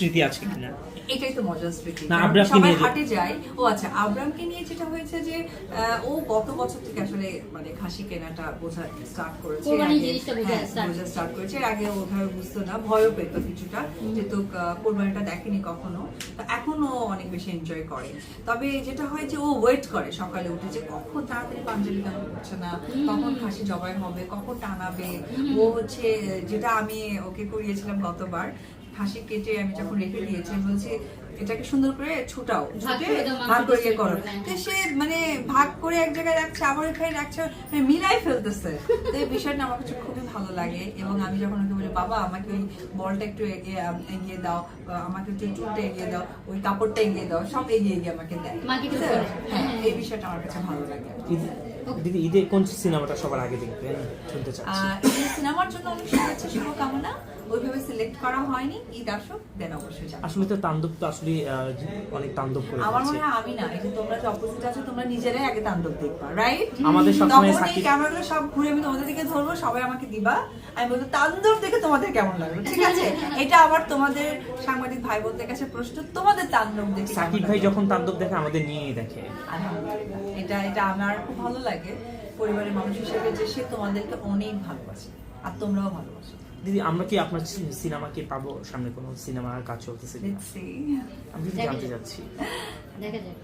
স্মৃতি আছে কিনা? এটাই তো মজার স্মৃতি। না, আব্রামকে সবাই নিয়ে হাটে যায়। ও আচ্ছা আব্রামকে নিয়ে যেটা হয়েছে যে ও গত বছর থেকে আসলে মানে খাসি কেনাটা বোঝা স্টার্ট করেছে। বোঝা হ্যাঁ, স্টার্ট করেছে। এর আগে ওভাবে বুঝতো না ভয়ও পেতো কিছুটা যেহেতু কোরবানিটা দেখেনি কখনো। তো এখনও অনেক বেশি এনজয় করে। তবে যেটা হয় যে ও ওয়েট করে সকালে উঠে যে কখন তাড়াতাড়ি পাঞ্জাবি গান করছে না কখন খাসি জবাই হবে কখন টানাবে। ও হচ্ছে যেটা আমি ওকে করিয়েছিলাম গতবার খাসি কেটে আমি যখন রেখে দিয়েছি বলছি এটাকে সুন্দর করে ছুটাও ছুটে ভাগ করে ইয়ে করো। তো সে মানে ভাগ করে এক জায়গায় রাখছে আবার এখানে রাখছে মানে মিলাই ফেলতেছে। তো এই বিষয়টা আমার কাছে খুবই ভালো লাগে এবং আমি যখন ওকে বলি বাবা আমাকে ওই বলটা একটু এগিয়ে দাও আমাকে একটু চুলটা এগিয়ে দাও ওই কাপড়টা এগিয়ে দাও সব এগিয়ে এগিয়ে আমাকে দেয়। হ্যাঁ হ্যাঁ। এই বিষয়টা আমার কাছে ভালো লাগে। দিদি ঈদে কোন সিনেমাটা সবার আগে দেখবেন শুনতে চাচ্ছি সিনেমার জন্য অনেক শুভেচ্ছা শুভকামনা। ওইভাবে সিলেক্ট করা হয়নি। ঈদ আসুক দেন অবশ্যই যাব আসলে তো তাণ্ডব তো আসলে অনেক তাণ্ডব করে আমার মনে হয় আমি না এই যে তোমরা যে অপোজিট আছো তোমরা নিজেরাই আগে তাণ্ডব দেখবা রাইট আমাদের সবসময় সাকিব- ক্যামেরাগুলো সব ঘুরে আমি তোমাদের দিকে ধরবো সবাই আমাকে দিবা। আমি বলব তাণ্ডব দেখে তোমাদের কেমন লাগবে ঠিক আছে? এটা আবার তোমাদের সাংবাদিক ভাই বোনদের কাছে প্রশ্ন তোমাদের তাণ্ডব দেখে সাকিব ভাই যখন তাণ্ডব দেখে আমাদের নিয়েই দেখে। আলহামদুলিল্লাহ। এটা এটা আমার খুব ভালো লাগে। পরিবারের মানুষ হিসেবে যে সে তোমাদেরকে অনেক ভালোবাসে। আর তোমরাও ভালোবাসো। দিদি আমরা কি আপনার সিনেমা কি পাবো? সামনে কোনো সিনেমার কাজ চলতেছে আমি জানতে চাচ্ছি দেখা যাক।